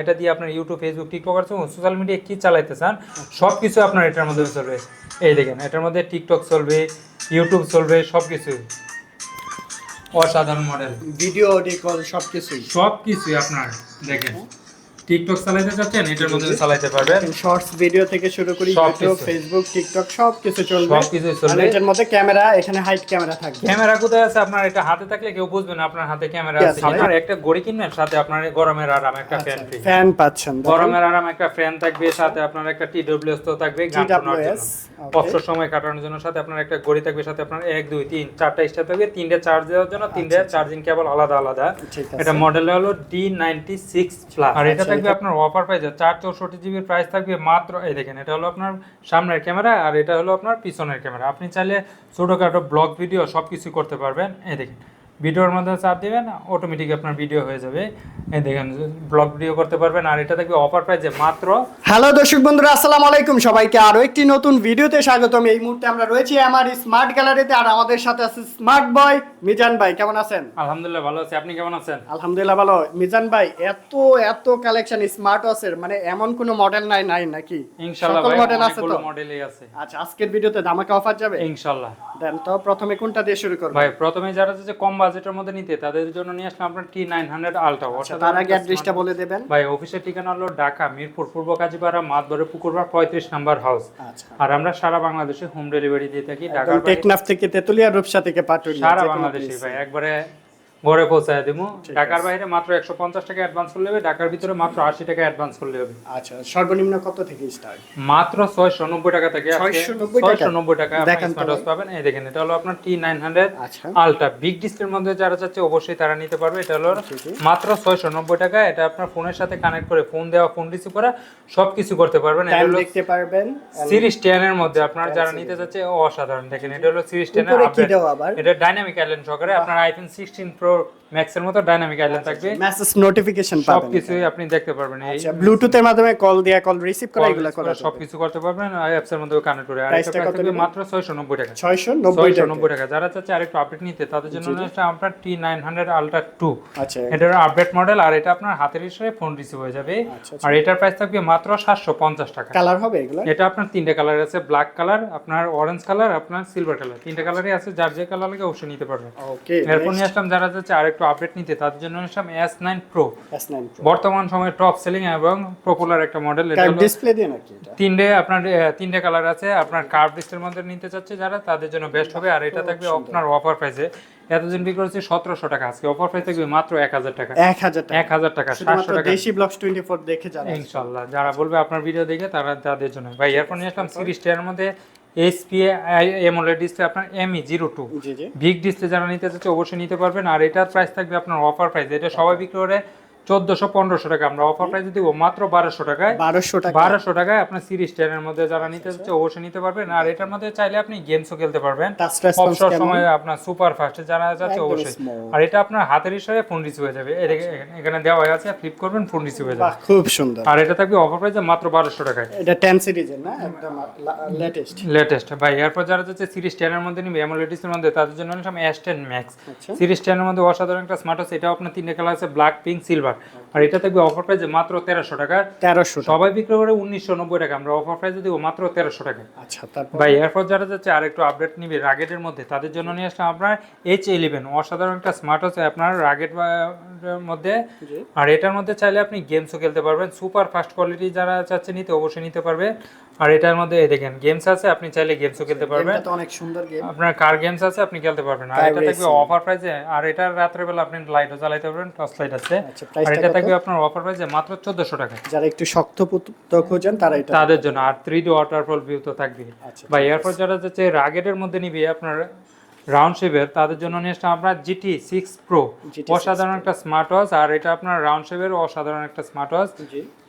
এটা দিয়ে আপনার ইউটিউব ফেসবুক টিকটক আর সোশ্যাল মিডিয়া কী চালাইতে চান সব কিছু আপনার এটার মধ্যে চলবে। এই দেখেন এটার মধ্যে টিকটক চলবে ইউটিউব চলবে সব কিছুই অসাধারণ মডেল ভিডিও অডিও কল সব কিছুই সব কিছুই আপনার দেখেন। টিকটক চালাইতে চাচ্ছেন? এটার মধ্যে চালাইতে পারবেন। শর্টস ভিডিও থেকে শুরু করি সব ইউটিউব ফেসবুক টিকটক সবকিছু চলবে। সব কিছুই চলবে। আর এটার মধ্যে ক্যামেরা এখানে হাইট ক্যামেরা থাকবে। ক্যামেরা কোথায় আছে? আপনার এটা হাতে থাকলে কেউ বুঝবে না আপনার হাতে ক্যামেরা আছে? আপনার একটা ঘড়ি কিনবেন সাথে আপনার গরমের আরাম একটা ফ্যান ফ্রি ফ্যান পাচ্ছেন। গরমের আরাম একটা ফ্যান থাকবে সাথে আপনার একটা টিডব্লিউএস তো থাকবে গান শোনার জন্য। অবসর সময় কাটানোর জন্য সাথে আপনার একটা ঘড়ি থাকবে সাথে আপনার এক দুই তিন চারটা স্টার থাকবে তিনটে চার্জ দেওয়ার জন্য তিনটে চার্জিং কেবল আলাদা আলাদা। এটা মডেল হলো ডি নাইনটি সিক্স প্লাস আর এটা থাকবে আপনার অফার প্রাইস চার চৌষট্টি জিবির প্রাইস থাকবে মাত্র এই দেখেন এটা হলো আপনার সামনের ক্যামেরা আর এটা হলো আপনার পিছনের ক্যামেরা আপনি চাইলে ছোটোখাটো ব্লগ ভিডিও সব কিছু করতে পারবেন। এই দেখেন ভিডিওর মধ্যে চাপ দিবেন অটোমেটিক আপনার ভিডিও হয়ে যাবে। এই দেখেন ব্লগ ভিডিও করতে পারবেন আর এটা থাকবে অফার প্রাইসে মাত্র হ্যালো দর্শক বন্ধুরা আসসালামু আলাইকুম। সবাইকে আরও একটি নতুন ভিডিওতে স্বাগতম। এই মুহূর্তে আমরা রয়েছি আমার স্মার্ট গ্যালারিতে আর আমাদের সাথে আছে স্মার্ট বয় মিজান ভাই। কেমন আছেন? আলহামদুলিল্লাহ ভালো আছি। আপনি কেমন আছেন? আলহামদুলিল্লাহ ভালো। মিজান ভাই এত এত কালেকশন স্মার্ট ওয়াচের মানে এমন কোনো মডেল নাই নাই নাকি? ইনশাল্লাহ সকল মডেল আছে তো? মডেলই আছে। আচ্ছা আজকের ভিডিওতে ধামাকা অফার যাবে? ইনশাল্লাহ। দেন তো প্রথমে কোনটা দিয়ে শুরু করব? ভাই প্রথমে যারা যে কম বাজেটের মধ্যে নিতে তাদের জন্য নিয়ে আসলাম আপনার টি নাইন হান্ড্রেড আলট্রা তার আগে অ্যাড্রেসটা বলে দেবেন। ভাই অফিসের ঠিকানা হলো ঢাকা মিরপুর পূর্ব কাজীপাড়া মাতবরে পুকুরবার পঁয়ত্রিশ নাম্বার হাউস আচ্ছা। আর আমরা সারা বাংলাদেশে হোম ডেলিভারি দিয়ে থাকি ঢাকা টেকনাফ থেকে তেতুলিয়া রূপসা থেকে পাটুলি সারা বাংলাদেশে ভাই একবারে ঘরে পৌঁছায় দেবো। ঢাকার বাইরে মাত্র একশো পঞ্চাশ টাকা অ্যাডভান্স করলে হবে ঢাকার ভিতরে মাত্র আশি টাকা অ্যাডভান্স করলে হবে। আচ্ছা সর্বনিম্ন কত থেকে স্টার্ট মাত্র ছয়শো নব্বই টাকা থেকে ছয়শো নব্বই টাকা? স্মার্ট পাবেন। এই দেখেন এটা হলো আপনার T nine hundred ultra big ডিসপ্লের মধ্যে যারা চাচ্ছে অবশ্যই তারা নিতে পারবে। এটা হলো। মাত্র ছয়শো নব্বই টাকা। এটা আপনার ফোনের সাথে কানেক্ট করে ফোন দেওয়া ফোন রিসিভ করা সব কিছু করতে পারবেন। দেখতে পারবেন। সিরিজ টেন এর মধ্যে আপনার যারা নিতে চাচ্ছে অসাধারণ। দেখেন এটা হলো সিরিজ টেন এর এটা ডাইনামিক আইল্যান্ড সহকারে। আপনার আইফোন সিক্সটিন প্রো ম্যাক্স এর মতো ডাইনামিক আইল্যান্ড থাকবে। মেসেজ নোটিফিকেশন পাবেন কিছুই আপনি দেখতে পারবেন। এই আচ্ছা ব্লুটুথের মাধ্যমে কল দেয়া কল রিসিভ করা এগুলো করা সব কিছু করতে পারবেন। অ্যাপস এর মধ্যে কানেক্ট করে। আর এটা কত মাত্র 690 টাকা। 690 টাকা। যারা চাচ্ছে আরেকটু আপডেট নিতে তাদের জন্য হচ্ছে আপনার T nine hundred ultra two আচ্ছা। এটার আপডেট মডেল আর এটা আপনার হাতের ইশারায় ফোন রিসিভ হয়ে যাবে। আচ্ছা, আর এটার প্রাইস থাকবে মাত্র সাতশো পঞ্চাশ টাকা। কালার হবে এগুলো? এটা আপনার তিনটে কালার আছে। ব্ল্যাক কালার আপনার অরেঞ্জ কালার আপনার সিলভার কালার তিনটে কালারই আছে। যার যে কালার লাগে অবশ্যই নিতে পারবেন। ওকে এরপর নিয়ে আসলাম যারা যাচ্ছে আরেকটু আপডেট নিতে তাদের জন্য S nine pro S9 Pro বর্তমান সময়ে টপ সেলিং এবং পপুলার একটা মডেল এটা ডিসপ্লে দিয়ে নাকি তিনটে আপনার তিনটে কালার আছে। আপনার কার্ভ ডিসপ্লের মধ্যে নিতে চাচ্ছে যারা তাদের জন্য বেস্ট হবে। আর এটা থাকবে আপনার অফার প্রাইসে এতদিন বিক্রি হচ্ছে সতেরোশো টাকা। আজকে অফার প্রাইস থাকবে মাত্র এক হাজার টাকা। 1000 টাকা। এক হাজার টাকা সাতশো টাকা। দেশি ব্লকস 24 দেখে যারা ইনশাল্লাহ। যারা বলবে আপনার ভিডিও দেখে তারা তাদের জন্য। ভাই এরপর নিয়ে আসলাম সিরিজ টেনের মধ্যে ডিসপ্লে আপনার M E zero two big display যারা নিতে চাচ্ছে অবশ্যই নিতে পারবেন। আর এটার প্রাইস থাকবে আপনার অফার প্রাইস এটা সবাই বিক্রি করে চোদ্দশো পনেরোশো টাকা আমরা অফার প্রাইস দিব মাত্র বারোশো টাকায়। 1200 টাকা। বারোশো টাকায় আপনার সিরিজ টেনের মধ্যে যারা নিতে চাচ্ছে অবশ্যই নিতে পারবেন। আর এটার মধ্যে চাইলে আপনি গেমসও খেলতে পারবেন। অবসর সময় আপনার সুপার ফাস্টে যারা যাচ্ছে অবশ্যই। আর এটা আপনার হাতের ইশারে ফোন রিসিভ হয়ে যাবে। এখানে- এখানে দেওয়া আছে ফ্লিপ করবেন ফোন রিসিভ হয়ে যাবে। খুব সুন্দর। আর এটা থাকবে অফার প্রাইসে মাত্র বারোশো টাকায়। এটা 10 সিরিজের না? একদম লেটেস্ট লেটেস্ট ভাই এরপর যারা যাচ্ছে সিরিজ টেনের মধ্যে নিবে এমোলেটিসের মধ্যে তাদের জন্য নিলাম এস টেন ম্যাক্স আচ্ছা। সিরিজ টেনের মধ্যে অসাধারণ একটা স্মার্ট আছে এটাও আপনার তিনটে কালার আছে ব্ল্যাক পিঙ্ক সিলভার আর এটা থাকবে অফার প্রাইসে মাত্র তেরোশো টাকা। 1300 টাকা। সবাই বিক্রি করে উনিশশো নব্বই টাকা। আমরা অফার প্রাইসে দিব মাত্র তেরোশো টাকা। আচ্ছা তারপর? ভাই এরপর যারা যাচ্ছে আর একটু আপডেট নিবে রাগেটের মধ্যে তাদের জন্য নিয়ে আসলাম আপনার এইচ ইলেভেন অসাধারণ একটা স্মার্ট আছে আপনার রাগেট মধ্যে। আর এটার মধ্যে চাইলে আপনি গেমসও খেলতে পারবেন। সুপার ফাস্ট কোয়ালিটি যারা চাচ্ছে নিতে অবশ্যই নিতে পারবে। আর এটার মধ্যে এই দেখেন গেমস আছে আপনি চাইলে গেমসও খেলতে পারবেন। এটা তো অনেক সুন্দর গেম আপনার কার গেমস আছে আপনি খেলতে পারবেন। আর এটা থাকবে অফার প্রাইসে আর এটার রাত্রেবেলা আপনি লাইটও চালাতে পারবেন টর্চ লাইট আছে। আচ্ছা আর এটা থাকবে আপনার অফার প্রাইসে মাত্র চোদ্দশো টাকা। যারা একটু শক্ত পুত্র খোঁজেন তারা এটা তাদের জন্য। আর থ্রি ডি ওয়াটারফল ভিউ তো থাকবে আচ্ছা বা এয়ারপর যারা যাচ্ছে রাগেটের মধ্যে নিবে আপনার রাউন্ড শেপের তাদের জন্য নিয়ে আসলাম আপনার জিটি সিক্স প্রো অসাধারণ একটা স্মার্ট ওয়াচ আর এটা আপনার রাউন্ড শেপের অসাধারণ একটা স্মার্ট ওয়াচ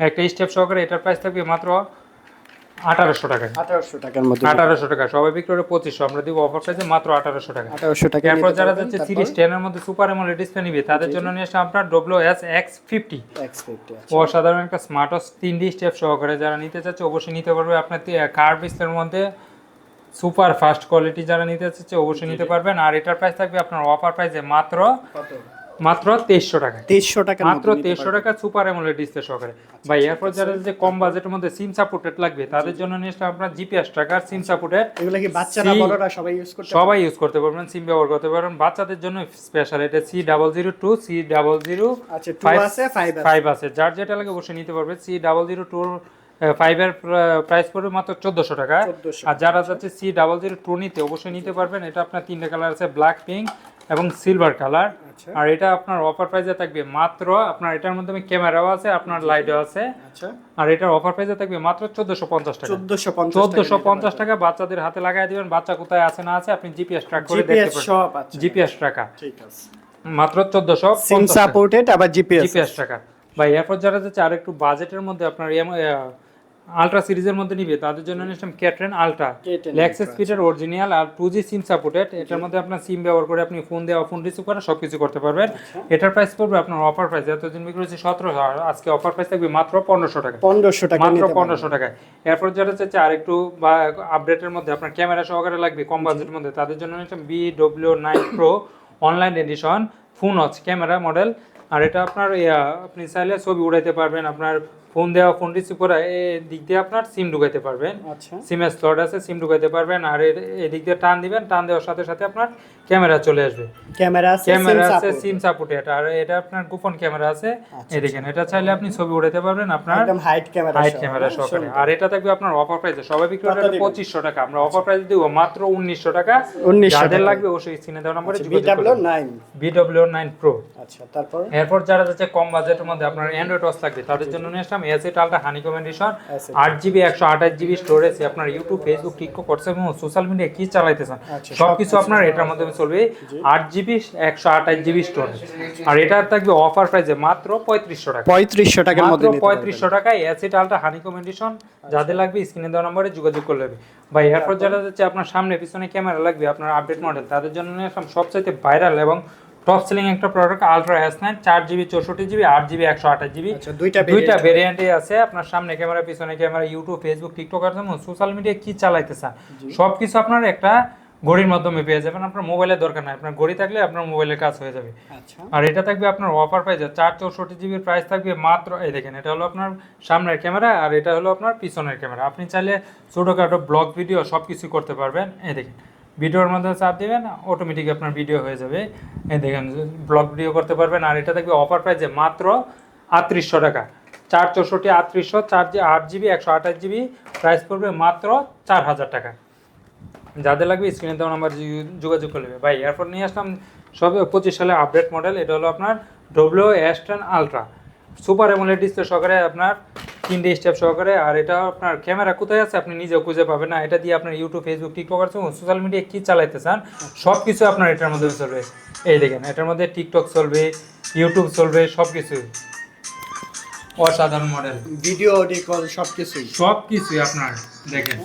একটা স্টেপ সহকারে এটার প্রাইস থাকবে মাত্র আঠারোশো টাকা। 1800 টাকার মধ্যে। আঠারোশো টাকা সবাই বিক্রি করে পঁচিশশো আমরা দিব অফার প্রাইসে মাত্র আঠারোশো টাকা। 1800 টাকা এরপর যারা যাচ্ছে সিরিজ টেনের মধ্যে সুপার এমোলেড ডিসপ্লে নিবে তাদের জন্য নিয়ে আসলাম আপনার ডব্লিউ এস এক্স ফিফটি অসাধারণ একটা স্মার্ট ওয়াচ তিন ডি স্টেপ সহকারে যারা নিতে চাচ্ছে অবশ্যই নিতে পারবে। আপনার কার ডিসপ্লের মধ্যে সুপার ফাস্ট কোয়ালিটি যারা নিতে চাচ্ছে অবশ্যই নিতে পারবেন। আর এটার প্রাইস থাকবে আপনার অফার প্রাইসে মাত্র মাত্র তেইশশো টাকা তেইশশো টাকা মাত্র তেইশশো টাকা সুপার অ্যামোলেড ডিসপ্লে সহকারে। ভাই এরপর যারা যে কম বাজেটের মধ্যে সিম সাপোর্টেড লাগবে তাদের জন্য নিয়ে আপনার জিপিএস টাকার সিম সাপোর্টেড এগুলো কি বাচ্চারা বড়রা সবাই ইউজ করতে সবাই ইউজ করতে পারবেন সিম ব্যবহার করতে পারবেন। বাচ্চাদের জন্য স্পেশাল এটা C double zero two C double zero আচ্ছা আছে ফাইভ আছে। যার যেটা লাগে অবশ্যই নিতে পারবে। সি ডাবল জিরো টু ফাইভের প্রাইস পড়বে মাত্র চোদ্দশো টাকা। আর যারা যাচ্ছে সি ডাবল জিরো টু নিতে অবশ্যই নিতে পারবেন। এটা আপনার তিনটে কালার আছে ব্ল্যাক পিঙ্ক এবং সিলভার কালার আচ্ছা। আর এটা আপনার অফার প্রাইসে থাকবে মাত্র আপনার এটার মাধ্যমে ক্যামেরাও আছে আপনার লাইটও আছে। আচ্ছা। আর এটার অফার প্রাইসে থাকবে মাত্র চোদ্দশো পঞ্চাশ টাকা। চোদ্দশো পঞ্চাশ টাকা বাচ্চাদের হাতে লাগাই দিবেন। বাচ্চা কোথায় আছে না আছে আপনি জিপিএস ট্র্যাক করে দেখতে জিপিএস পারেন জিপিএস আছে। মাত্র চোদ্দশো সিম সাপোর্টেড আবার জিপিএস জিপিএস টাকা ভাই এরপর যারা যাচ্ছে আর একটু বাজেটের মধ্যে আপনার আলট্রা সিরিজের মধ্যে নিবে তাদের জন্য নিয়েছিলাম ক্যাটরেন আলট্রা K10 লেক্সাস স্পিডের অরিজিনাল আর টু জি সিম সাপোর্টেড এটার মধ্যে আপনার সিম ব্যবহার করে আপনি ফোন দেওয়া ফোন রিসিভ করা সব কিছু করতে পারবেন। এটার প্রাইস পড়বে আপনার অফার প্রাইস এতদিন বিক্রি হচ্ছে সতেরো আজকে অফার প্রাইস থাকবে মাত্র পনেরোশো টাকা। পনেরোশো টাকা মাত্র। পনেরোশো টাকায়। এরপর যেটা চাচ্ছে আর একটু বা আপডেটের মধ্যে আপনার ক্যামেরা সহকারে লাগবে কম বাজেটের মধ্যে তাদের জন্য নিচ্ছেন B W nine pro online edition phone হচ্ছে ক্যামেরা মডেল আর এটা আপনার আপনি চাইলে ছবি উড়াইতে পারবেন আপনার ফোন দেওয়া ফোন রিসিভ করা এই দিক দিয়ে আপনার সিম ঢুকাইতে পারবেন। আচ্ছা। সিমের স্লট আছে সিম ঢুকাইতে পারবেন। আর এদিক দিয়ে টান দিবেন টান দেওয়ার সাথে সাথে আপনার ক্যামেরা চলে আসবে। ক্যামেরা আছে ক্যামেরা সিম সাপোর্ট সাপোর্টেড আর এটা আপনার গোপন ক্যামেরা আছে। আচ্ছা, এই দেখেন এটা চাইলে আপনি ছবি উড়াইতে পারবেন আপনার একদম হাইট ক্যামেরা হাইট ক্যামেরা সহকারে। আর এটা থাকবে আপনার অফার প্রাইসে সবাই বিক্রি করে কত দিবেন? পঁচিশশো টাকা। আমরা অফার প্রাইস দিব মাত্র উনিশশো টাকা। 1900 যাদের। লাগবে অবশ্যই স্ক্রিনে দেওয়া নম্বরে B W nine BW nine pro আচ্ছা তারপর? এরপর যারা যাচ্ছে কম বাজেটের মধ্যে আপনার অ্যান্ড্রয়েড ওয়াচ লাগবে তাদের জন্য নিয়ে আসলাম আলট্রা হানি কমেন্ডেশন। আট জিবি একশো আঠাশ জিবি স্টোরেজ আপনার ইউটিউব ফেসবুক টিকটক হোয়াটসঅ্যাপ এবং সোশ্যাল মিডিয়া কি চালাইতেছেন? আচ্ছা, সবকিছু আপনার এটার মাধ্যমে চলবে। আট জিবি একশো আঠাশ জিবি স্টোরেজ আর থাকবে অফার প্রাইসে মাত্র পঁয়ত্রিশশো টাকা। পঁয়ত্রিশশো টাকার মাত্র মধ্যে পঁয়ত্রিশশো টাকায় হানি কমেন্ডেশন যাদের লাগবে স্ক্রিনে দেওয়া নম্বরে যোগাযোগ করলে হবে ভাই এরপর যারা আপনার সামনে পিছনে ক্যামেরা লাগবে আপনার আপডেট মডেল তাদের জন্য সবচাইতে ভাইরাল এবং টপ সেলিং একটা প্রোডাক্ট আলট্রা এস নাইন চার জিবি চৌষট্টি জিবি আট জিবি একশো আঠাশ জিবি আচ্ছা দুইটা দুইটা variant। ভেরিয়েন্টে আছে। আপনার সামনে ক্যামেরা পিছনে ক্যামেরা ইউটিউব ফেসবুক টিকটক আর যেমন সোশ্যাল মিডিয়া কি চালাইতে চান সবকিছু আপনার একটা ঘড়ির মাধ্যমে পেয়ে যাবেন। আপনার মোবাইলের দরকার নাই। আপনার ঘড়ি থাকলে আপনার মোবাইলের কাজ হয়ে যাবে। আচ্ছা। আর এটা থাকবে আপনার অফার প্রাইসে চার চৌষট্টি জিবির প্রাইস থাকবে মাত্র এই দেখেন এটা হলো আপনার সামনের ক্যামেরা আর এটা হলো আপনার পিছনের ক্যামেরা আপনি চাইলে ছোটোখাটো ব্লগ ভিডিও সব কিছু করতে পারবেন। এই দেখেন ভিডিওর মাধ্যমে চাপ দেবেন অটোমেটিক আপনার ভিডিও হয়ে যাবে। দেখেন ব্লগ ভিডিও করতে পারবেন, আর এটা থাকবে অফার প্রাইসে মাত্র আটত্রিশশো টাকা। চার চৌষট্টি, আটত্রিশশো, চার জি, আট জিবি, একশো আঠাশ জিবি প্রাইস পড়বে মাত্র চার হাজার টাকা। যাদের লাগবে স্ক্রিনে দেওয়া নাম্বার যোগাযোগ করে নেবে। ভাই এরপর নিয়ে আসলাম, সব পঁচিশ সালে আপডেট মডেল এটা হলো আপনার W S ten ultra super AMOLED display সহকারে আপনার তিনটে স্টেপ সহকারে। আর এটা আপনার ক্যামেরা কোথায় আছে আপনি নিজে খুঁজে পাবেন না। এটা দিয়ে আপনার ইউটিউব ফেসবুক টিকটক আছে সোশ্যাল মিডিয়া কী চালাইতে চান সব কিছু আপনার এটার মধ্যে চলবে। এই দেখেন এটার মধ্যে টিকটক চলবে ইউটিউব চলবে সব কিছু অসাধারণ মডেল ভিডিও অডিও কল সবকিছুই। সব কিছুই আপনার দেখেন।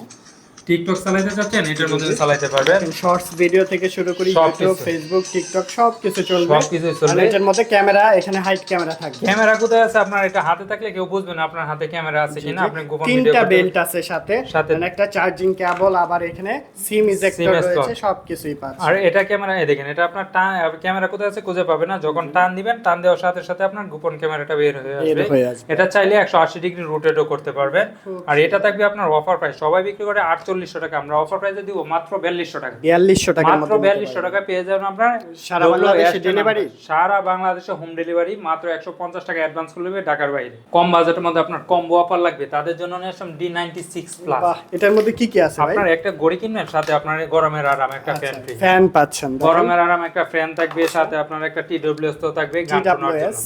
টিকটক চালাইতে চাচ্ছেন? এটার মধ্যে চালাইতে পারবেন? শর্টস ভিডিও থেকে শুরু করি সব ইউটিউব ফেসবুক টিকটক সব কিছু চলবে। সব কিছুই চলবে। আর এটার মধ্যে ক্যামেরা এখানে হাইট ক্যামেরা থাকবে। ক্যামেরা কোথায় আছে? আপনার এটা হাতে থাকলে কেউ বুঝবে না আপনার হাতে ক্যামেরা আছে কিনা। আপনি গোপন ভিডিও তিনটা বেল্ট আছে সাথে। সাথে। একটা চার্জিং কেবল আবার এখানে সিম ইজেক্টর। রয়েছে সবকিছুই পাচ্ছে। আর এটা ক্যামেরা এই দেখেন এটা আপনার টান ক্যামেরা কোথায় আছে খুঁজে পাবে না। যখন টান দিবেন টান দেওয়ার সাথে সাথে আপনার গোপন ক্যামেরাটা বের হয়ে আসবে। এটা চাইলে একশো আশি ডিগ্রি রোটেটও করতে পারবেন। আর এটা থাকবে আপনার অফার প্রাইস সবাই বিক্রি করে আটচল্লিশশো টাকা। আমরা অফার প্রাইসে দিব মাত্র বিয়াল্লিশশো টাকা। বিয়াল্লিশশো টাকার মাত্র বিয়াল্লিশশো টাকা পেয়ে যাবেন আপনার সারা বাংলাদেশে S10 delivery? number। সারা বাংলাদেশে হোম ডেলিভারি মাত্র একশো পঞ্চাশ টাকা অ্যাডভান্স করলে ঢাকার বাইরে। কম বাজেটের মধ্যে আপনার কম্বো অফার লাগবে। তাদের জন্য নিয়ে আসলাম ডি নাইনটি সিক্স প্লাস এটার মধ্যে কি কি আছে আপনার একটা ঘড়ি কিনবেন সাথে আপনার গরমের আরাম একটা আচ্ছা, ফ্যান ফ্যান পাচ্ছেন গরমের আরাম একটা ফ্যান থাকবে সাথে আপনার একটা টি ডব্লিউএস তো থাকবে গান শোনার জন্য।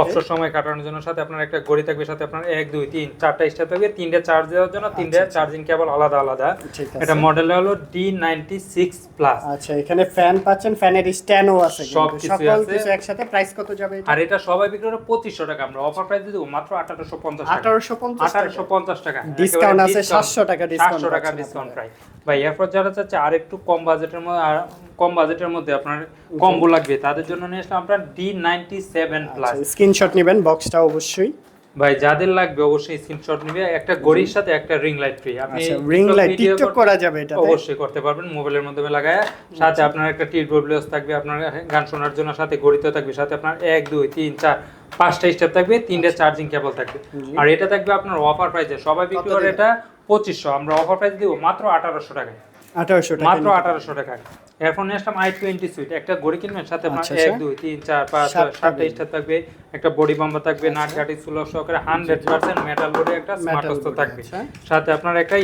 অবসর সময় কাটানোর জন্য সাথে আপনার একটা ঘড়ি থাকবে সাথে আপনার এক দুই তিন চারটা স্টার থাকবে তিনটে চার্জ দেওয়ার জন্য তিনটে চার্জিং কেবল আলাদা আলাদা। আচ্ছা, এটা মডেল হলো ডি নাইনটি সিক্স প্লাস আচ্ছা এখানে ফ্যান পাচ্ছেন ফ্যানের স্ট্যান্ডও আছে। সব। কিছু একসাথে প্রাইস কত যাবে আর এটা সবাই বিক্রি করে পঁচিশশো টাকা। আমরা অফার প্রাইস দেবো মাত্র আঠারোশো পঞ্চাশ টাকা। আঠারোশো পঞ্চাশ আঠারোশো পঞ্চাশ টাকা। Discount আছে, 700 টাকা discount সাতশো টাকা ডিসকাউন্ট প্রাইস ভাই এরপর যারা চাচ্ছে আর একটু কম বাজেটের মধ্যে আর কম বাজেটের মধ্যে আপনার কম্বো লাগবে তাদের জন্য নিয়ে আসলাম আপনার D ninety seven plus screenshot নেবেন বক্সটা অবশ্যই। ভাই যাদের লাগবে অবশ্যই স্ক্রিনশট নিবে একটা ঘড়ির সাথে একটা রিং লাইট ফ্রি আপনি রিং লাইট টিকটক করা যাবে এটা অবশ্যই করতে পারবেন মোবাইলের মাধ্যমে লাগায়। সাথে আপনার একটা টি ডব্লিউএস থাকবে আপনার গান শোনার জন্য সাথে ঘড়িতেও থাকবে সাথে আপনার এক দুই তিন চার পাঁচটা স্টেপ থাকবে তিনটা চার্জিং কেবল থাকবে। আর এটা থাকবে আপনার অফার প্রাইসে সবাই বিক্রি করে এটা পঁচিশশো। আমরা অফার প্রাইস দিব মাত্র আঠারোশো টাকায়। আঠারোশো টাকা মাত্র আঠারোশো টাকায়। এরপর নিয়ে আসলাম আই টোয়েন্টি সুইট একটা ঘড়ি কিনবেন সাথে আচ্ছা, এক আচ্ছা। দুই তিন চার পাঁচ ছয় সাতটা স্টার থাকবে একটা বডি বাম্বার থাকবে নাট ঘাটি সুলভ সহকারে হান্ড্রেড পার্সেন্ট মেটাল বডি একটা স্মার্ট Metal থাকবে। আচ্ছা। সাথে আপনার একটা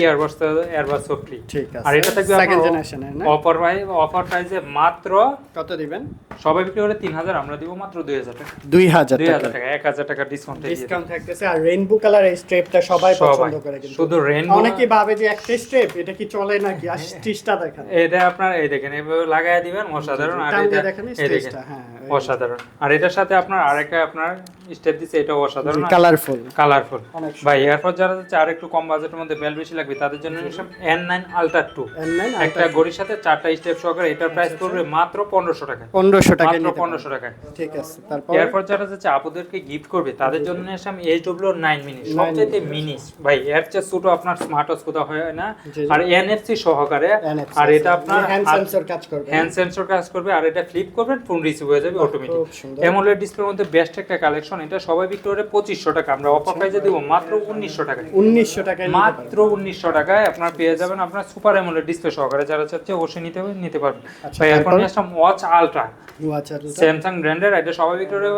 ফ্রি ঠিক আছে। আর এটা থাকবে অফার প্রাইস অফার প্রাইসে মাত্র কত দিবেন? সবাই বিক্রি করে তিন হাজার আমরা দিব মাত্র দুই হাজার টাকা। দুই হাজার দুই হাজার টাকা। এক হাজার টাকা ডিসকাউন্ট ডিসকাউন্ট থাকতেছে আর রেইনবো কালার এই স্ট্রেপটা সবাই। পছন্দ করে কিন্তু। শুধু rainbow- অনেকে ভাবে যে একটা স্ট্রেপ এটা কি চলে নাকি? আর স্টিচটা দেখেন। এটা আপনার এই দেখেন এইভাবে লাগাই দিবেন অসাধারণ। আর এটা হ্যাঁ অসাধারণ। আর এটার সাথে আপনার আরেকটা আপনার স্টেপ দিচ্ছে এটা অসাধারণ। কালারফুল কালারফুল অনেক ভাই এরপর যারা হচ্ছে আর একটু কম বাজেটের মধ্যে বেল বেশি লাগবে তাদের জন্য এন নাইন আলট্রা টু একটা ঘড়ির সাথে চারটা স্টেপ সহকারে এটার আচ্ছা, প্রাইস পড়বে মাত্র পনেরোশো টাকা পনেরোশো টাকা মাত্র পনেরোশো। টাকায়। ঠিক আছে তারপর? এরপর যারা যাচ্ছে আপুদেরকে গিফট করবে তাদের জন্য নিয়ে আসলাম এইচ ডব্লিউ নাইন মিনি সবচেয়ে মিনি ভাই এর চেয়ে ছোট আপনার স্মার্ট ওয়াচ কোথাও হয় না। আর এনএফসি সহকারে। আর এটা আপনার কাজ করবে। হ্যান্ড সেন্সর কাজ করবে আর এটা ফ্লিপ করবেন ফোন রিসিভ হয়ে যাবে অটোমেটিক এমোলেড ডিসপ্লের মধ্যে বেস্ট একটা কালেকশন এটা সবাই বিক্রি করে পঁচিশশো টাকা। আমরা অফার প্রাইসে দিব মাত্র উনিশশো টাকা উনিশশো টাকায় মাত্র উনিশশো টাকায় আপনার পেয়ে যাবেন আপনার সুপার এমোলেড ডিসপ্লে সহকারে। যারা চাচ্ছে অবশ্যই নিতে হবে নিতে পারবেন। আচ্ছা, ভাই এখন আসলাম ওয়াচ আলট্রা আচ্ছা স্যামসাং ব্র্যান্ডের এটা সবাই বিক্রি করে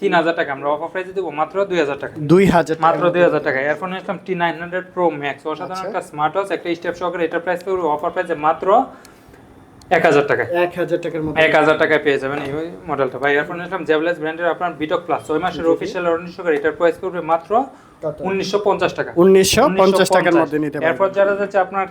তিন হাজার টাকা। আমরা অফার প্রাইসে দিব মাত্র দুই হাজার টাকা। দুই হাজার মাত্র দুই হাজার টাকা। এরপর আসলাম T nine hundred pro max অসাধারণ আচ্ছা। একটা স্মার্ট ওয়াচ একটা স্টেপ সহকারে। এটার প্রাইস অফার প্রাইসে মাত্র এক হাজার টাকা এক হাজার টাকার মধ্যে এক হাজার টাকায় পেয়ে যাবেন এই মডেলটা ভাই এয়ারফোন নিলাম ব্র্যান্ডের আপনার বিটক প্লাস ছয় মাসের অফিসিয়াল এটার প্রাইস করবে মাত্র উনিশশো পঞ্চাশ টাকা। উনিশশো পঞ্চাশ টাকার মধ্যে নিতে এরপর যারা যাচ্ছে আপনার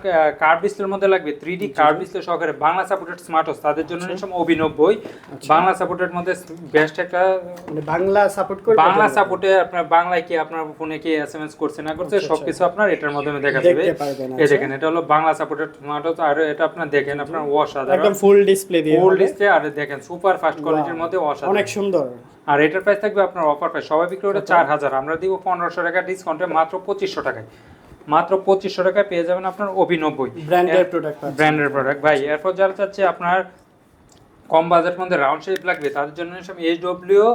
কার্ড ডিসপ্লের মধ্যে লাগবে থ্রি ডি কার্ড ডিসপ্লে সহকারে বাংলা সাপোর্টেড স্মার্ট ওয়াচ তাদের জন্য অভিনব্বই। আচ্ছা। বাংলা সাপোর্টেড মধ্যে বেস্ট একটা মানে বাংলা সাপোর্ট বাংলা সাপোর্টে আপনার বাংলায় কি আপনার ফোনে কি এসএমএস করছে না করছে আচ্ছা, সবকিছু আপনার এটার মাধ্যমে দেখা যাবে। এই আচ্ছা। দেখেন এটা হলো বাংলা সাপোর্টেড স্মার্ট ওয়াচ আর এটা আপনার দেখেন আপনার অসাধারণ। একদম ফুল ডিসপ্লে দিয়ে ফুল ডিসপ্লে আর দেখেন সুপার ফাস্ট কোয়ালিটির মধ্যে অসাধারণ। অনেক সুন্দর। আর এটার প্রাইস থাকবে আপনার অফার প্রাইস সবাই বিক্রি করে চার হাজার। আমরা দিব পনেরোশো টাকা ডিসকাউন্টে মাত্র পঁচিশশো টাকায়। মাত্র পঁচিশশো টাকায় পেয়ে যাবেন আপনার অভিনব্বই ব্র্যান্ডের প্রোডাক্ট ব্র্যান্ডের প্রোডাক্ট ভাই এরপর যারা চাচ্ছে আপনার কম বাজেট মধ্যে রাউন্ড শেপ লাগবে তাদের জন্য H W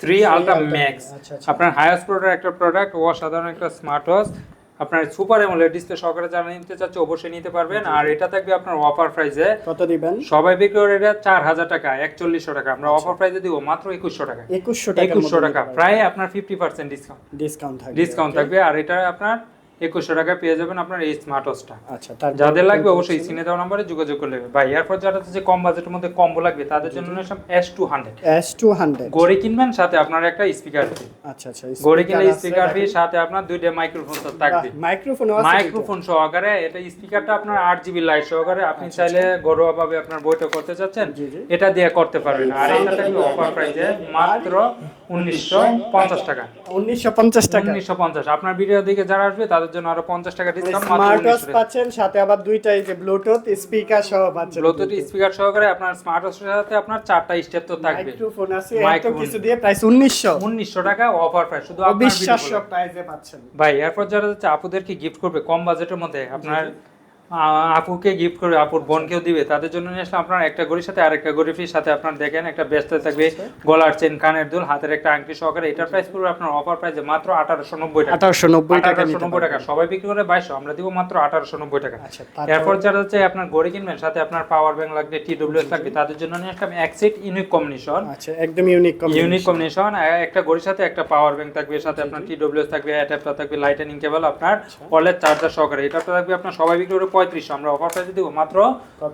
three ultra max আচ্ছা, আচ্ছা। আপনার হাইয়েস্ট প্রোডাক্ট একটা প্রোডাক্ট অসাধারণ একটা স্মার্ট ওয়াচ আপনার সুপার এমোলেড ডিসপ্লে সহকারে যারা নিতে চাচ্ছে অবশ্যই নিতে পারবেন। আর এটা থাকবে আপনার অফার প্রাইসে কত দিবেন? সবাই বিক্রি করে এটা চার হাজার টাকা একচল্লিশশো টাকা। আমরা অফার প্রাইসে দিব মাত্র একুশশো টাকা। একুশশো টাকা একুশশো টাকা। প্রায় আপনার ফিফটি পার্সেন্ট ডিসকাউন্ট ডিসকাউন্ট থাকবে ডিসকাউন্ট থাকবে। আর এটা আপনার একুশশো টাকা পেয়ে যাবেন আপনার এই স্মার্ট ওয়াচটা আচ্ছা যাদের লাগবে অবশ্যই? স্ক্রিনে দেওয়া নম্বরে যোগাযোগ করলে হবে। ভাই এরপর যারা হচ্ছে যে কম বাজেটের মধ্যে কম্বো লাগবে তাদের জন্য নিলাম এস টু হান্ড্রেড S200 গড়ি কিনবেন সাথে আপনার একটা স্পিকার ফ্রি আচ্ছা আচ্ছা গড়ি কিনলে স্পিকার ফ্রি সাথে আপনার দুইটা মাইক্রোফোন তো থাকবে মাইক্রোফোন মাইক্রোফোন সহকারে এটা স্পিকারটা আপনার আট জিবি লাইট সহকারে আপনি চাইলে ঘরোয়া ভাবে আপনার বইটা করতে চাচ্ছেন আচ্ছা। এটা দিয়ে করতে পারবেন। আর এটা থাকবে অফার প্রাইসে মাত্র উনিশশো পঞ্চাশ টাকা। উনিশশো পঞ্চাশ টাকা। উনিশশো পঞ্চাশ। আপনার ভিডিও দিকে যারা আসবে তাদের জন্য আরও পঞ্চাশ টাকা ডিসকাউন্ট স্মার্ট ওয়াচ পাচ্ছেন সাথে আবার দুইটাই যে ব্লুটুথ স্পিকার সহ পাচ্ছেন ব্লুটুথ স্পিকার সহকারে আপনার স্মার্ট ওয়াচের সাথে আপনার চারটা স্টেপ তো থাকবে। মাইক্রোফোন আছে এত কিছু দিয়ে প্রাইস উনিশশো। উনিশশো টাকা অফার প্রাইস শুধু আপনার অবিশ্বাস্য প্রাইসে পাচ্ছেন। ভাই এরপর যারা যাচ্ছে আপুদেরকে গিফট করবে কম বাজেটের মধ্যে আপনার আপুকে গিফট করবে আপুর বোনকেও দিবে। তাদের জন্য নিয়ে আসলে আপনার একটা গড়ির সাথে আরেকটা গড়ি ফ্রির সাথে আপনার দেখেন একটা ব্যস্ত থাকবে গলার চেন কানের দুল হাতের একটা আংটি সহকারে। এটার প্রাইস পড়বে আপনার অফার প্রাইসে মাত্র আঠারোশো নব্বই টাকা। আঠারোশো নব্বই টাকা নব্বই টাকা। সবাই বিক্রি করে বাইশশো আমরা দিব মাত্র আঠারোশো নব্বই টাকা। আচ্ছা এরপর যারা হচ্ছে আপনার গড়ি কিনবেন সাথে আপনার পাওয়ার ব্যাংক লাগবে টি ডব্লিউএস লাগবে তাদের জন্য নিয়ে আসলাম এক্সিট ইউনিক কম্বিনেশন আচ্ছা একদম ইউনিক ইউনিক কম্বিনেশন একটা ঘড়ির সাথে একটা পাওয়ার ব্যাংক থাকবে সাথে আপনার টি ডব্লিউএস থাকবে অ্যাডাপ্টার থাকবে লাইটেনিং কেবল আপনার আচ্ছা। ওয়ালেট চার্জার সহকারে। এটা থাকবে আপনার সবাই বিক্রি করে পঁয়ত্রিশশো। আমরা অফার প্রাইসে দিব মাত্র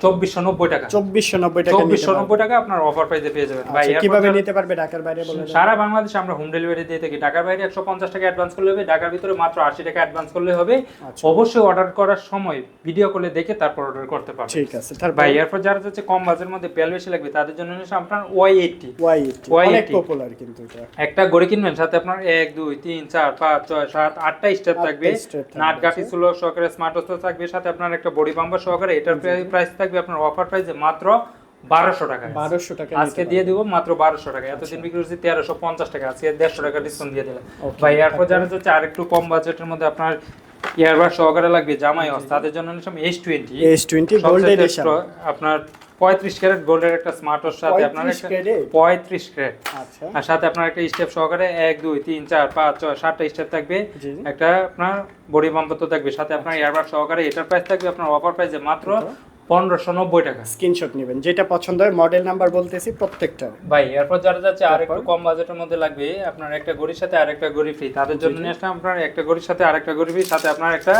চব্বিশশো নব্বই টাকা। চব্বিশশো নব্বই টাকা চব্বিশশো নব্বই টাকা আপনার অফার প্রাইসে পেয়ে যাবেন। ভাই আচ্ছা, কীভাবে নিতে পারবে? ঢাকার বাইরে সারা বাংলাদেশে আমরা হোম ডেলিভারি দিয়ে থাকি। ঢাকার বাইরে একশো পঞ্চাশ টাকা অ্যাডভান্স করলে হবে। ঢাকার ভিতরে মাত্র আশি টাকা অ্যাডভান্স করলে হবে। আচ্ছা। অবশ্যই অর্ডার করার সময় ভিডিও কলে দেখে তারপর অর্ডার করতে পারবেন। ঠিক আছে তারপর ভাই এরপর যারা যাচ্ছে কম বাজের মধ্যে পেল বেশি লাগবে তাদের জন্য নিয়ে আপনার ওয়াই এইটটি ওয়াই Y80 অনেক পপুলার কিন্তু একটা গড়ি কিনবেন সাথে আপনার এক দুই তিন চার পাঁচ ছয় সাত আটটা স্টেপ থাকবে। নাট গাঠি। সুলো সহকারে স্মার্ট থাকবে সাথে আপনার একটা বডি পাম্পার সহকারে এটার প্রাইস থাকবে আপনার অফার প্রাইসে মাত্র বারোশো টাকা বারোশো টাকা আজকে দিয়ে দিব মাত্র বারোশো টাকা। এতদিন বিক্রি করছি তেরোশো পঞ্চাশ টাকা আজকে দেড়শো টাকা ডিসকাউন্ট দিয়ে দিলাম। ভাই এরপর যারা হচ্ছে আর একটু কম বাজেটের মধ্যে আপনার ইয়ারবার সহকারে লাগবে জামাই অস তাদের জন্য নিলাম S twenty S twenty gold edition আপনার পঁয়ত্রিশ ক্যারেট গোল্ডের একটা স্মার্ট ওয়াচ সাথে আপনার 35 একটা carat? পঁয়ত্রিশ ক্যারেট আচ্ছা। আর সাথে আপনার একটা স্টেপ সহকারে এক দুই তিন চার পাঁচ ছয় সাতটা স্টেপ থাকবে। একটা আপনার বডি বাম্পার তো থাকবে। সাথে আপনার ইয়ারবার সহকারে এটার প্রাইস থাকবে আপনার অফার প্রাইসে মাত্র পনেরোশো নব্বই টাকা। স্ক্রিনশট নেবেন যেটা পছন্দ হয় মডেল নাম্বার বলতেছি প্রত্যেকটা। ভাই এরপর যারা যাচ্ছে আর একটু কম বাজেটের মধ্যে লাগবে আপনার একটা গড়ির সাথে আর একটা গড়ি ফ্রি তাদের জন্য নিয়ে আসলাম আপনার একটা গড়ির সাথে আর একটা গড়ি ফ্রি সাথে আপনার একটা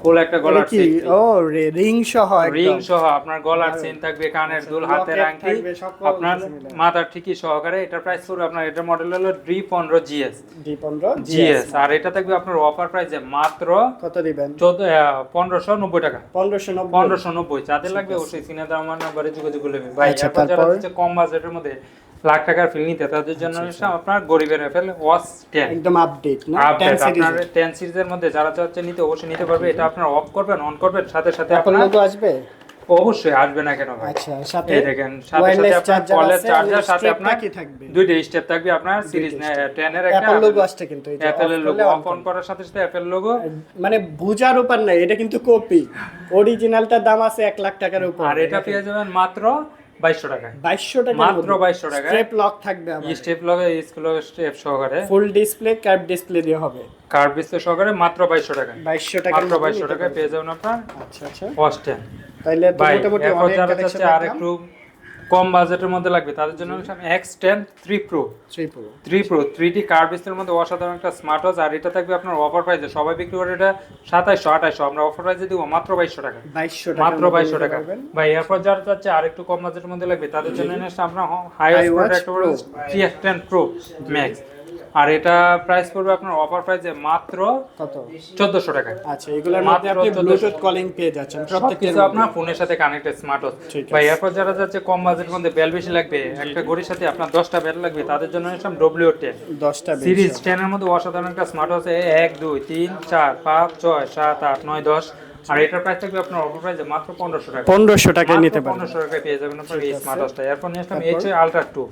ফুল একটা গলার ও রিং সহ রিং সহ আপনার গলার চেন থাকবে কানের দুল হাতের আংটি আপনার মাথার ঠিকই সহকারে। এটার প্রাইস পড়বে আপনার এটার মডেল হলো ডি পনেরো জিএস ডি পনেরো জিএস আর এটা থাকবে আপনার অফার প্রাইসে মাত্র কত দিবেন? পনেরোশো নব্বই টাকা। পনেরোশো নব্বই। পনেরোশো নব্বই যাদের লাগবে অবশ্যই। সিনেমা দাও আমার নাম্বারে যোগাযোগ করলে ভাই আচ্ছা, এরপর যারা? হচ্ছে কম বাজেটের মধ্যে লাখ টাকার ফিল নিতে তাদের জন্য হচ্ছে আপনার গরিবের এফএল ওয়াচ 10 একদম আপডেট না? টেন আপডেট সিরিজ আপনার 10 সিরিজের মধ্যে যারা চাচ্ছে নিতে অবশ্যই নিতে পারবে। এটা আপনার অফ করবেন অন করবেন সাথে সাথে আপনারা আপনার লোগো আসবে? অবশ্যই আসবে না কেন ভাই? আচ্ছা সাথে এই দেখেন সাথে সাথে আপনার কলের চার্জার সাথে আপনার কি থাকবে। দুইটা স্টেপ থাকবে আপনার সিরিজ 10 এর একটা অ্যাপল লোগো আসছে কিন্তু এই যে লোগো অন করার সাথে সাথে অ্যাপল লোগো মানে বুজার উপর নাই এটা কিন্তু কপি অরিজিনালটার দাম আছে এক লাখ টাকার উপর। আর এটা পেয়ে যাবেন মাত্র বাইশশো টাকায়। বাইশশো টাকা মাত্র 2200 টাকা স্টেপ লক থাকবে আমার। স্টেপ লক স্কুল স্টেপ সহকারে। ফুল ডিসপ্লে কার্ভ ডিসপ্লে দিয়ে হবে। কার্ভ ডিসপ্লে সহকারে মাত্র বাইশশো টাকা বাইশশো টাকা মাত্র বাইশশো টাকায় পেয়ে যাবেন আপনার আচ্ছা আচ্ছা। ফার্স্ট তাহলে মোটামুটি অনেক কালেকশন আর একটু কম বাজেটের মধ্যে লাগবে তাদের জন্য X ten three pro three pro three pro three D কার মধ্যে অসাধারণ একটা স্মার্ট ওয়াচ আর এটা থাকবে আপনার অফার প্রাইসে সবাই বিক্রি করে এটা সাতাইশশো আঠাইশশো আমরা অফার প্রাইসে দিব মাত্র বাইশশো টাকা। বাইশশো টাকা মাত্র বাইশশো টাকা। ভাই এরপর যারা চাচ্ছে আর একটু কম বাজেটের মধ্যে লাগবে তাদের জন্য নিয়ে আসছে আপনার হাই ওয়াচ একটা three X ten pro max আর এটা প্রাইস পড়বে আপনার অফার প্রাইসে মাত্র কত? চোদ্দশো টাকা আচ্ছা এগুলোর মধ্যে আপনি ব্লুটুথ কলিং পেয়ে যাচ্ছেন প্রত্যেকটা সবকিছু আপনার ফোনের সাথে কানেক্টেড স্মার্ট ওয়াচ আছে। এরপর যারা যাচ্ছে কম বাজেটের মধ্যে বেল বেশি লাগবে একটা ঘড়ির সাথে আপনার দশটা বেল লাগবে তাদের জন্য নিলাম ডব্লিউ টেন দশটা সিরিজ টেনের মধ্যে অসাধারণ একটা স্মার্ট ওয়াচ এক দুই তিন চার পাঁচ ছয় সাত আট নয় দশ। আর এটার প্রাইস থাকবে আপনার অফার প্রাইসে মাত্র পনেরোশো টাকা। পনেরোশো টাকায় নিতে পারেন। পনেরোশো টাকায় পেয়ে যাবেন আপনার এই স্মার্ট ওয়াচটা এরপর নিয়ে আসলাম এইচ আলট্রা টু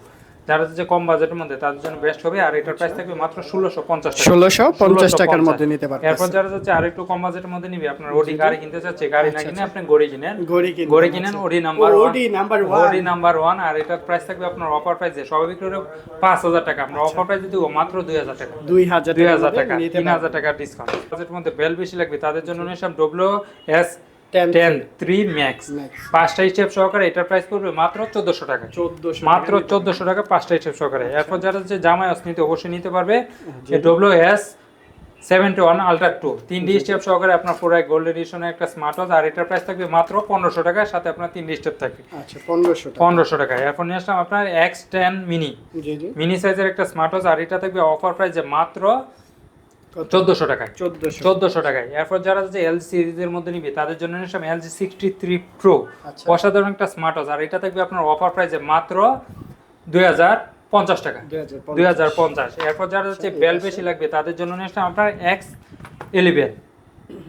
যারা হচ্ছে কম বাজেটের মধ্যে তাদের জন্য বেস্ট হবে আর এটার প্রাইস থাকবে মাত্র ষোলোশো পঞ্চাশ ষোলোশো পঞ্চাশ টাকার মধ্যে নিতে পারবেন এরপর যারা যাচ্ছে আর একটু কম বাজেটের মধ্যে নিবে আপনার ওডি গাড়ি কিনতে চাচ্ছে গাড়ি না কিনে আপনি গড়ি কিনেন। গড়ি কিনেন আচ্ছা। OD number O, one OD number one। OD number one আর এটার প্রাইস থাকবে আপনার অফার প্রাইসে সবাই বিক্রি করে পাঁচ হাজার টাকা। আমরা অফার প্রাইসে দিব মাত্র দুই হাজার টাকা। দুই হাজার দুই হাজার টাকা তিন হাজার টাকা ডিসকাউন্ট বাজেটের মধ্যে বেল বেশি লাগবে তাদের জন্য নিলাম W S 10 ten three max পাঁচটা স্টেপ সহকারে এটার প্রাইস পড়বে মাত্র চোদ্দশো টাকা চোদ্দশো মাত্র চোদ্দশো টাকা পাঁচটা স্টেপ সহকারে। এরপর যারা হচ্ছে জামাই অস নিতে অবশ্যই নিতে পারবে। W S seventy one ultra two তিনটি স্টেপ সহকারে আপনার পুরো গোল্ড একটা স্মার্ট ওয়াচ আর এটার প্রাইস থাকবে মাত্র পনেরোশো টাকার সাথে আপনার তিনটি স্টেপ থাকবে। আচ্ছা পনেরোশো পনেরোশো টাকা এরপর নিয়ে আসলাম আপনার এক্স টেন মিনি মিনি সাইজের একটা স্মার্ট ওয়াচ আর এটা থাকবে অফার প্রাইসে মাত্র চোদ্দশো টাকায়। চোদ্দশো। চোদ্দশো টাকায়। এরপর যারা যে এল সিরিজের মধ্যে নিবে তাদের জন্য নিলাম এলজি সিক্সটি থ্রি প্রো আচ্ছা। অসাধারণ একটা স্মার্ট ওয়াচ আর এটা থাকবে আপনার অফার প্রাইসে মাত্র দুই হাজার পঞ্চাশ টাকা। দুই হাজার পঞ্চাশ। এরপর যারা হচ্ছে বেল বেশি লাগবে তাদের জন্য নিলাম আপনার এক্স ইলেভেন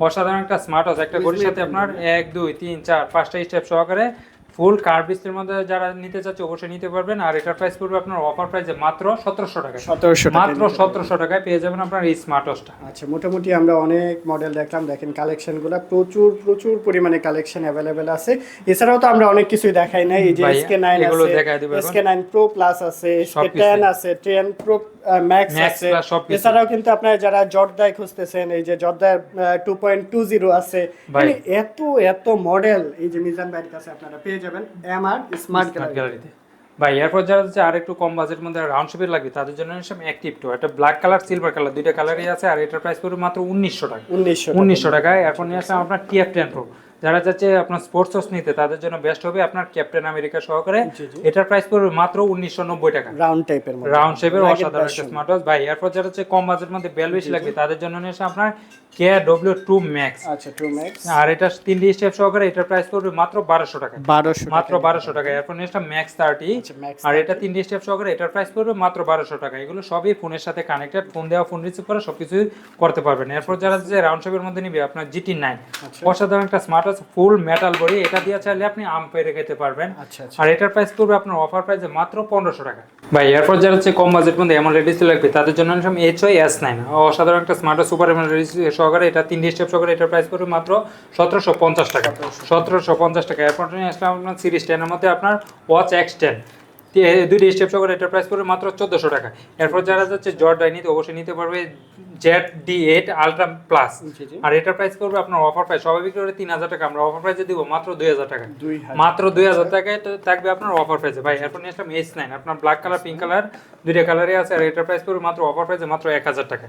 অসাধারণ একটা স্মার্ট ওয়াচ একটা ঘড়ির সাথে আপনার এক দুই তিন চার পাঁচটা স্টেপ সহকারে ফুল কার ডিসপ্লের মধ্যে যারা নিতে চাচ্ছে অবশ্যই নিতে পারবেন। আর এটার প্রাইস পড়বে আপনার অফার প্রাইসে মাত্র সতেরোশো টাকা। সতেরোশো মাত্র সতেরোশো টাকায় পেয়ে যাবেন আপনার এই স্মার্ট ওয়াচটা আচ্ছা মোটামুটি আমরা অনেক মডেল দেখলাম। দেখেন কালেকশনগুলো প্রচুর প্রচুর পরিমাণে কালেকশন অ্যাভেলেবেল আছে। এছাড়াও তো আমরা অনেক কিছুই দেখাই নাই। এই যে এসকে নাইন এগুলো দেখাই দেবো এসকে নাইন প্রো প্লাস আছে এসকে টেন আছে টেন প্রো ম্যাক্স আছে। এছাড়াও কিন্তু আপনারা যারা জর্দায় খুঁজতেছেন এই যে জর্দায় টু পয়েন্ট টু জিরো আছে। মানে এত এত মডেল এই যে মিজান ভাইয়ের কাছে আপনারা পেয়ে যাবেন এমআর স্মার্ট স্মার্ট গ্যালারিতে। ভাই এরপর যারা হচ্ছে আর একটু কম বাজেটের মধ্যে রাউন্ড শেপের লাগবে তাদের জন্য নিলাম অ্যাক্টিভ টু একটা ব্ল্যাক কালার সিলভার কালার দুইটা কালারই আছে আর এটার প্রাইস পড়বে মাত্র উনিশশো টাকা। উনিশশো উনিশশো টাকায়। এখন নিয়ে আসলাম আপনার টিএফ টেন প্রো যারা চাচ্ছে আপনার স্পোর্টস ওয়াচ নিতে তাদের জন্য বেস্ট হবে আপনার ক্যাপ্টেন আমেরিকা সহকারে। এটার প্রাইস পড়বে মাত্র উনিশশো নব্বই টাকা। রাউন্ড টাইপের রাউন্ড শেপের অসাধারণ একটা স্মার্ট ওয়াচ ভাই এরপর যারা হচ্ছে কম বাজেটের মধ্যে বেল বেশি লাগবে তাদের জন্য নিয়ে আপনার কে ডব্লিউ টু ম্যাক্স আচ্ছা টু ম্যাক্স আর এটা তিনটি স্টেপ সহকারে এটার প্রাইস পড়বে মাত্র বারোশো টাকা। বারোশো মাত্র বারোশো টাকা। এরপর নেক্সট ম্যাক্স থার্টি আচ্ছা, আর এটা তিনটি স্টেপ সহকারে এটার প্রাইস পড়বে মাত্র বারোশো টাকা। এগুলো সবই ফোনের সাথে কানেক্টেড ফোন দেওয়া ফোন রিসিভ করা সবকিছু করতে পারবেন। এরপর যারা যে রাউন্ড শেপের মধ্যে নিবে আপনার জিটি নাইন আচ্ছা। অসাধারণ একটা smart watch full metal body এটা দিয়ে চাইলে আপনি আম পেরে খেতে পারবেন। আচ্ছা আচ্ছা। আর এটার প্রাইস পড়বে আপনার অফার প্রাইসে মাত্র পনেরোশো টাকা। ভাই এরপর যারা হচ্ছে কম বাজেট মধ্যে এমন রেডিস লাগবে তাদের জন্য এইচ ওই এস নাইন অসাধারণ একটা স্মার্ট সুপার এমন সহকারে এটা তিনটি স্টেপ সহকারে এটার প্রাইস পড়বে মাত্র সতেরোশো পঞ্চাশ টাকা। সতেরোশো। পঞ্চাশ টাকা। এরপর নিয়ে আসলাম আপনার সিরিজ টেনের মধ্যে আপনার ওয়াচ এক্স টেন দুইটি স্টেপ সহকারে এটার প্রাইস পড়বে মাত্র চোদ্দোশো টাকা। এরপর যারা যাচ্ছে জর্ডাই নিতে অবশ্যই নিতে পারবে Z D eight ultra plus. আর এটার প্রাইস পড়বে আপনার অফার প্রাইস স্বাভাবিক করে তিন হাজার টাকা। আমরা অফার প্রাইসে দিব মাত্র দুই হাজার টাকা। মাত্র দুই হাজার টাকায় তো থাকবে আপনার অফার প্রাইসে ভাই এরপর নিয়ে আসলাম এইচ নাইন আপনার ব্ল্যাক কালার পিঙ্ক কালার দুইটা কালারই আছে। আর এটার প্রাইস পড়বে মাত্র অফার প্রাইসে মাত্র এক হাজার টাকা।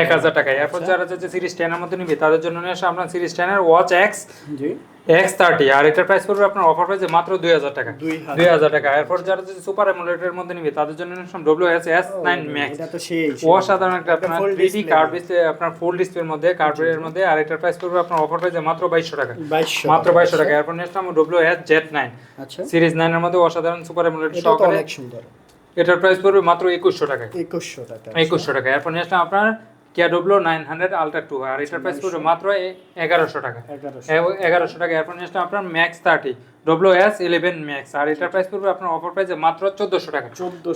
এক হাজার এক টাকা। এরপর যারা যাচ্ছে সিরিজ টেনের মধ্যে নিবে তাদের জন্য নিয়ে আসে আপনার সিরিজ টেনের ওয়াচ এক্স এক্স থার্টি আর এটার প্রাইস পড়বে আপনার অফার প্রাইসে মাত্র দুই হাজার টাকা। দুই হাজার। টাকা। এরপর যারা যাচ্ছে সুপার এমোলেটের মধ্যে নিবে তাদের জন্য নিয়ে W S S nine max অসাধারণ একটা আপনার থ্রিডি। কার্ভ ডিসপ্লে আপনার ফুল ডিসপ্লের মধ্যে কার্ভের মধ্যে আর এটার প্রাইস পড়বে আপনার অফার প্রাইসে মাত্র বাইশশো টাকা। মাত্র বাইশশো টাকা। এরপর নিয়ে আসলাম ডব্লিউ এস জেড নাইন আচ্ছা। সিরিজ নাইনের মধ্যে অসাধারণ সুপার এমোলেড এটা সহকারে এটার প্রাইস পড়বে মাত্র একুশশো টাকা একুশশো টাকা একুশশো টাকা এরপর আসলাম আপনার কেয়া W nine hundred ultra two আর এটার প্রাইস পড়বে মাত্র এগারোশো টাকা। এগারোশো। টাকা এরপর নিয়ে আপনার max thirty W S eleven max আর এটার প্রাইস পড়বে আপনার অফার প্রাইসে মাত্র চোদ্দোশো টাকা।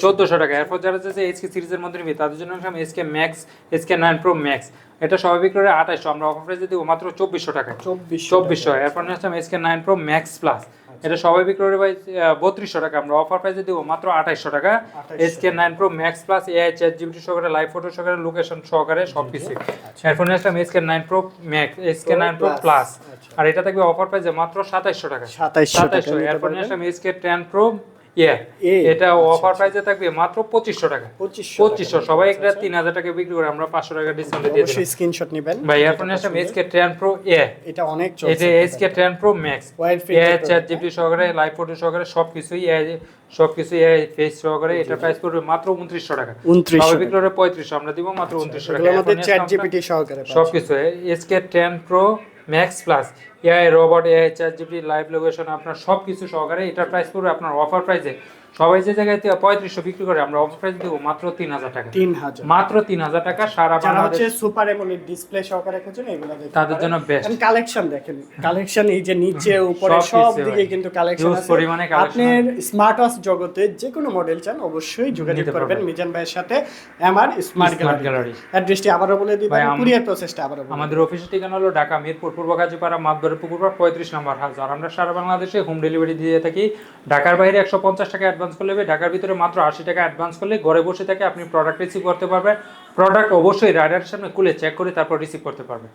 চোদ্দশো। টাকা। এরপর যারা যাচ্ছে এইচকে সিরিজের মধ্যে নিবি তাদের জন্য আসলাম SK max SK nine pro max এটা স্বাভাবিক করে আঠাশশো আমরা অফার প্রাইসে দিব মাত্র চব্বিশশো টাকা চব্বিশশো চব্বিশশো এরপর নিয়ে আসলাম SK nine pro max plus এটা স্বাভাবিক করে ভাই বত্রিশশো টাকা। আমরা অফার প্রাইসে দেবো মাত্র আঠাইশশো টাকা। 2800 SK nine pro max plus AI chat GPT সহকারে লাইভ ফটো সহকারে লোকেশন সহকারে সব কিছু এরপর নিয়ে আসলাম SK nine pro max SK nine pro plus আচ্ছা। আর এটা থাকবে অফার প্রাইসে মাত্র সাতাইশশো টাকা। সাতাইশশো এরপর। আসলাম এসকে টেন প্রো ইয়ে এটা আচ্ছা, অফার প্রাইসে থাকবে মাত্র পঁচিশশো টাকা। পঁচিশশো পঁচিশশো সবাই একটা তিন হাজার টাকা বিক্রি করে আমরা পাঁচশো টাকা ডিসকাউন্টে দিয়ে অবশ্যই স্ক্রিনশট নেবেন। ভাই নিয়ে আসলাম এসকে টেন প্রো এ এটা অনেক চলছে যে এসকে টেন প্রো ম্যাক্স এর চ্যাট জিপিটি সহকারে লাইভ ফটো সহকারে সব কিছুই সব কিছুই এআই ফেস সহকারে এটা প্রাইস পড়বে মাত্র উনত্রিশশো টাকা। উনত্রিশশো স্বাভাবিক করে পঁয়ত্রিশশো আমরা দিব মাত্র উনত্রিশশো টাকা। চ্যাট জিপিটি সহকারে সব কিছু SK ten pro max plus AI robot AI chat GPT live location আপনার সব কিছু সহকারে এটার প্রাইস পড়বে আপনার অফার প্রাইসে সবাই যে জায়গায় পঁয়ত্রিশশো বিক্রি করে আমরা অফার প্রাইস দেবো মাত্র তিন হাজার টাকা। তিন হাজার মাত্র তিন হাজার টাকা সারা বাংলাদেশ সুপার এমোলেড ডিসপ্লে সহকারে খুঁজছেন এগুলো তাদের জন্য best। কালেকশন দেখেন কালেকশন এই যে নিচে উপরে সব দিকে কিন্তু কালেকশন আছে। পরিমাণে আপনার স্মার্ট ওয়াচ জগতে যে কোনো মডেল চান অবশ্যই যোগাযোগ করবেন পারবেন। মিজান ভাইয়ের সাথে আমার স্মার্ট গ্যালারি অ্যাড্রেসটি আবারও বলে আম- কুরিয়ার প্রসেসটা আবারও আমাদের অফিসের ঠিকানা হলো ঢাকা মিরপুর পূর্ব গাজীপাড়া মাতবরের পুকুরপাড় পঁয়ত্রিশ নম্বর আর আমরা সারা বাংলাদেশে হোম ডেলিভারি দিয়ে থাকি ঢাকার বাইরে একশো পঞ্চাশ টাকা অ্যাডভান্স করলে হবে, ঢাকার ভিতরে মাত্র আশি টাকা অ্যাডভান্স করলে ঘরে বসে থেকে আপনি প্রোডাক্ট রিসিভ করতে পারবেন। প্রোডাক্ট অবশ্যই রাইডারের সামনে খুলে চেক করে তারপর রিসিভ করতে পারবেন।